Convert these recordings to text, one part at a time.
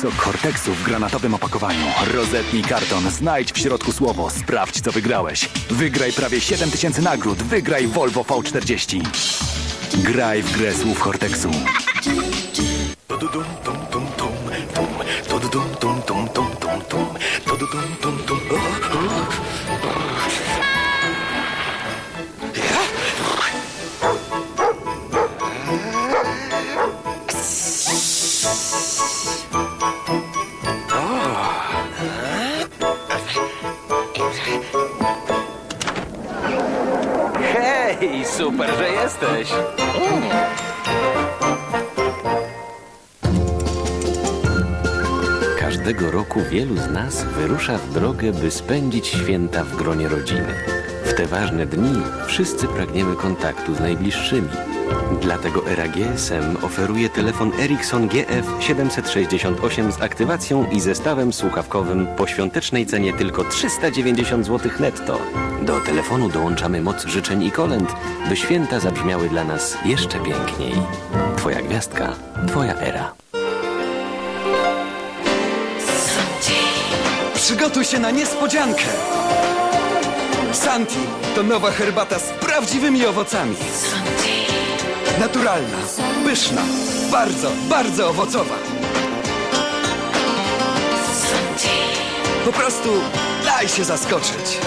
Sok Hortexu w granatowym opakowaniu. Rozetnij karton, znajdź w środku słowo, sprawdź co wygrałeś. Wygraj prawie 7000 nagród, wygraj Volvo V40. Graj w grę słów Hortexu. Super, że jesteś. Każdego roku wielu z nas wyrusza w drogę, by spędzić święta w gronie rodziny. W te ważne dni wszyscy pragniemy kontaktu z najbliższymi. Dlatego ERA GSM oferuje telefon Ericsson GF 768 z aktywacją i zestawem słuchawkowym po świątecznej cenie tylko 390 zł netto. Do telefonu dołączamy moc życzeń i kolęd, by święta zabrzmiały dla nas jeszcze piękniej. Twoja gwiazdka, Twoja era. Przygotuj się na niespodziankę! Santi to nowa herbata z prawdziwymi owocami. Naturalna, pyszna, bardzo, bardzo owocowa. Po prostu daj się zaskoczyć.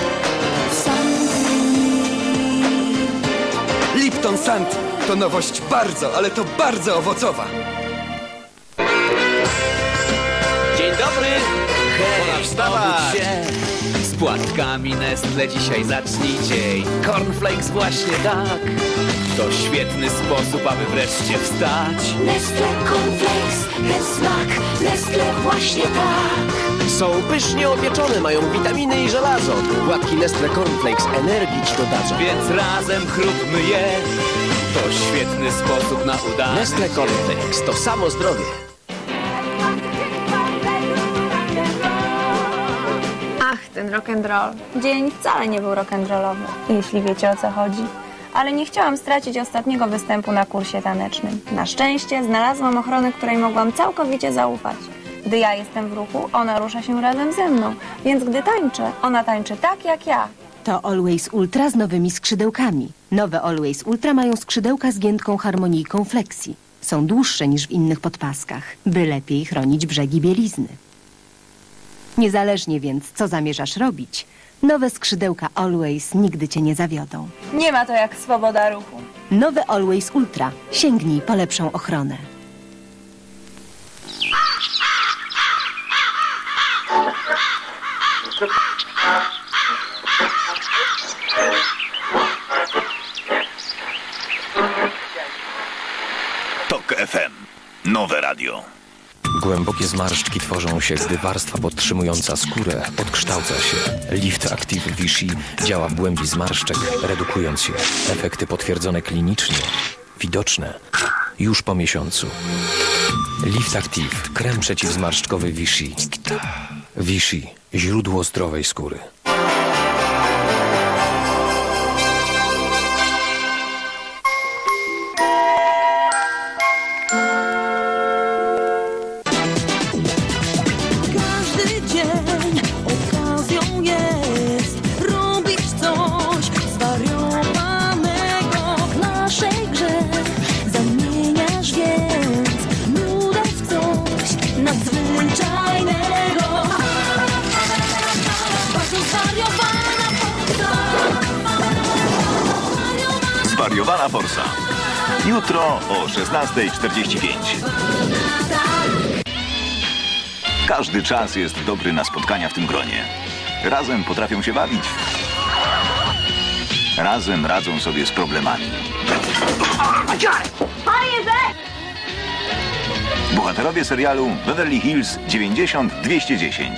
Lipton Santi to nowość bardzo, ale to bardzo owocowa. Dzień dobry. Hej, wstawać. Płatkami Nestle dzisiaj zacznijcie. Cornflakes właśnie tak. To świetny sposób, aby wreszcie wstać. Nestle Cornflakes, ten smak, Nestle właśnie tak. Są pysznie opieczone, mają witaminy i żelazo. Płatki Nestle Cornflakes energii ci dodadzą. Więc razem chrupmy je. To świetny sposób na udanie Nestle. Cornflakes to samo zdrowie. Ten rock'n'roll. Dzień wcale nie był rock'n'rollowy, jeśli wiecie o co chodzi. Ale nie chciałam stracić ostatniego występu na kursie tanecznym. Na szczęście znalazłam ochronę, której mogłam całkowicie zaufać. Gdy ja jestem w ruchu, ona rusza się razem ze mną, więc gdy tańczę, ona tańczy tak jak ja. To Always Ultra z nowymi skrzydełkami. Nowe Always Ultra mają skrzydełka z giętką harmonijką flexi. Są dłuższe niż w innych podpaskach, by lepiej chronić brzegi bielizny. Niezależnie więc, co zamierzasz robić, nowe skrzydełka Always nigdy cię nie zawiodą. Nie ma to jak swoboda ruchu. Nowe Always Ultra. Sięgnij po lepszą ochronę. TOK FM. Nowe radio. Głębokie zmarszczki tworzą się, gdy warstwa podtrzymująca skórę odkształca się. Lift Active Vichy działa w głębi zmarszczek, redukując je. Efekty potwierdzone klinicznie, widoczne już po miesiącu. Lift Active, krem przeciwzmarszczkowy Vichy. Vichy, źródło zdrowej skóry. Zwariowana Forsa. Jutro o 16.45. Każdy czas jest dobry na spotkania w tym gronie. Razem potrafią się bawić. Razem radzą sobie z problemami. Bohaterowie serialu Beverly Hills 90-210.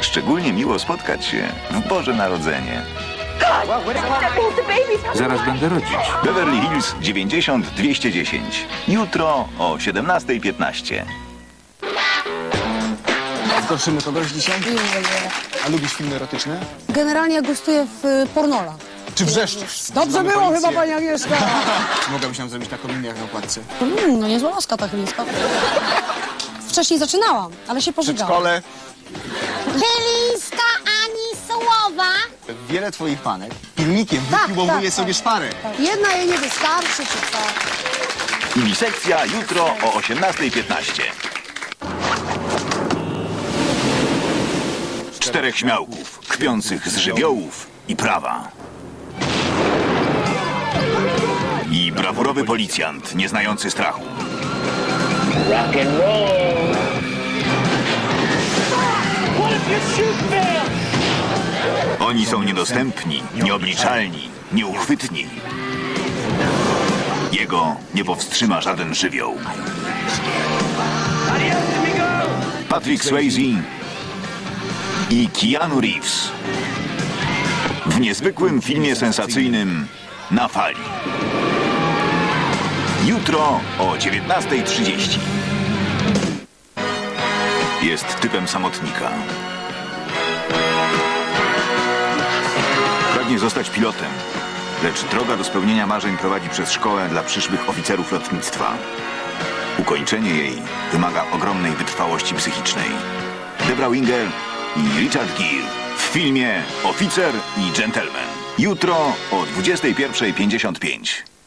Szczególnie miło spotkać się w Boże Narodzenie. Zaraz będę rodzić. Beverly Hills 90-210. Jutro o 17.15. Skoczymy kogoś dzisiaj? A lubisz filmy erotyczne? Generalnie gustuję w y, pornola. Czy wrzeszczysz? Dobrze było policję. chyba, pani Agnieszka. Mogłabyś nam zrobić na kominiach na okładce. Mm, no niezła laska ta chyliska. wcześniej zaczynałam, ale się W pożygałam. Wiele twoich panek pilnikiem Tak, wypiłowuje tak, sobie tak. szpary. Jedna jej nie wystarczy, czy co? Unisekcja jutro o 18.15. Czterech śmiałków, kpiących z żywiołów i prawa. I brawurowy policjant, nie znający strachu. Oni są niedostępni, nieobliczalni, nieuchwytni. Jego nie powstrzyma żaden żywioł. Patrick Swayze i Keanu Reeves w niezwykłym filmie sensacyjnym Na fali. Jutro o 19.30. Jest typem samotnika. Pragnie zostać pilotem, lecz droga do spełnienia marzeń prowadzi przez szkołę dla przyszłych oficerów lotnictwa. Ukończenie jej wymaga ogromnej wytrwałości psychicznej. Debra Winger i Richard Gere w filmie Oficer i Gentleman. Jutro o 21.55.